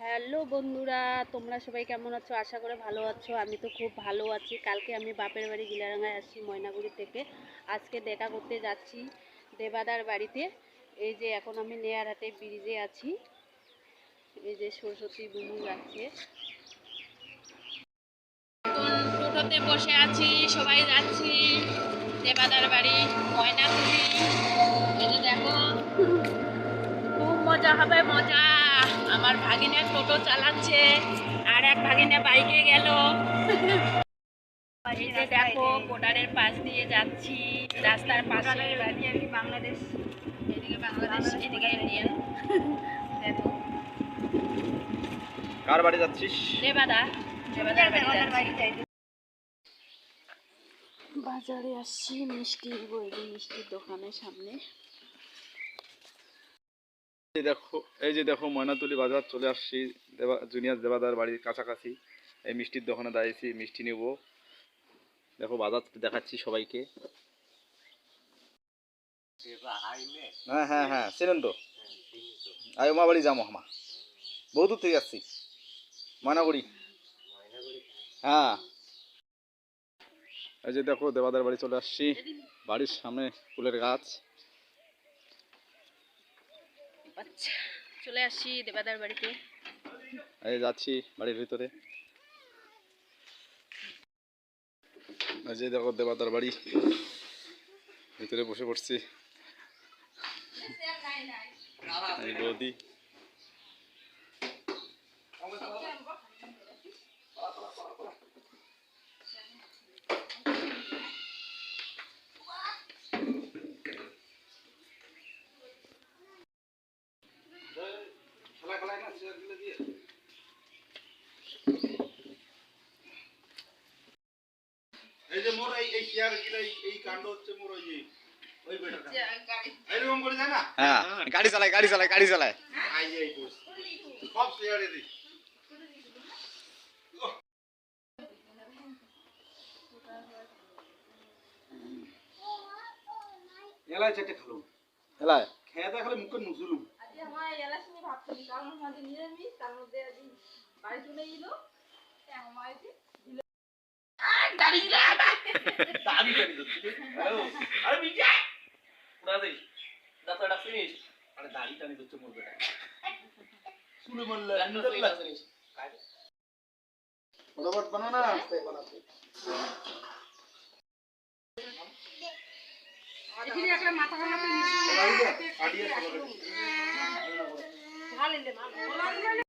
Hello বন্ধুরা, তোমরা সবাই কেমন আছো? আশা করে ভালো আছো। আমি তো খুব ভালো আছি। কালকে আমি বাপের বাড়ি গিলারাঙ্গায় আসছি ময়নাগুড়ি থেকে। আজকে দেখা করতে যাচ্ছি দেবাদার বাড়িতে। এই যে এখন আমি নেয়ারহাটে ব্রিজে আছি। এই যে সরস্বতী বুমু যাচ্ছে। টোটোতে বসে আছি, সবাই যাচ্ছি। দেবাদার বাড়ি, ময়নাগুড়ি। এই যে দেখো, খুব মজা হবে, মজা। আমার ভাগিনে টোটো চালাচ্ছে আর এক ভাগিনে বাইকে গেল। এই যে দেখো বর্ডারের পাশ দিয়ে যাচ্ছি রাস্তার পাশে। বাংলাদেশ। এদিকে বাংলাদেশ এদিকে ইন্ডিয়ান দেখো। কার বাড়ি যাচ্ছিস? দেবাদা দেবাদার বাড়ি যাচ্ছি। বাজারে আসছি মিষ্টির বইলি মিষ্টির দোকানের সামনে। এই দেখো, এই যে দেখো ময়নাতুলি বাজার চলে আসছি। দেবা, জুনিয়র দেবাদার বাড়ির কাছাকাছি। এই মিষ্টির দোকানে দাঁড়িয়েছি, মিষ্টি নেব। দেখো বাজার দেখাচ্ছি সবাইকে। হ্যাঁ হ্যাঁ হ্যাঁ চেনেন তো আয় মা বাড়ি যাব বহু দূর থেকে আসছি। ময়নাগুড়ি। হ্যাঁ। এই যে দেখো দেবাদার বাড়ি চলে আসছি। বাড়ির সামনে ফুলের গাছ। আচ্ছা চলে আসছি দেবাদার বাড়িতে। এই যাচ্ছি বাড়ির ভিতরে। যে দেখো দেবাদার বাড়ি। ভিতরে বসে পড়ছি। বৌদি এই যে মোর এই এই চেয়ার গিলা এই- এই কাণ্ড হচ্ছে মোর ওই যে ওই বেটার এরকম করে যায় না? হ্যাঁ গাড়ি চালায় গাড়ি চালায় গাড়ি চালায় আই সব চেয়ারে দিই। এলাই চারটে খালো হেলায় খেয়ে দেখালে মুখে নুজুলুম। দাবি করে দিচ্ছি হ্যালো। আরে মিজা পুরা দেই দাঁতটা ফিনিশ আরে দাড়ি টানি দিচ্ছে মোর বেটা শুনে বললে ফটাফট বানা এখানে একটা মাথা খারাপ আডিয়া সবাই